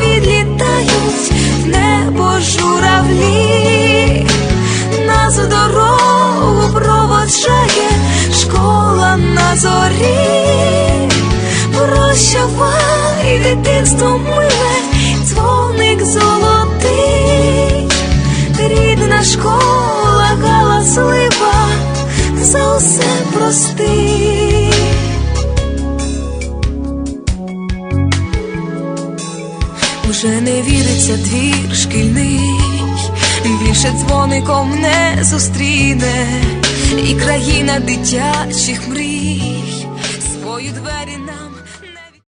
Відлітають, в небо журавлі, нас в проводжає школа на зорі. Прощавай, дитинство миле, дзвоник золотий, рідна школа галаслива, за усе прости. Вже не віриться двір шкільний, більше дзвоником не зустріне, і країна дитячих мрій. Свої двері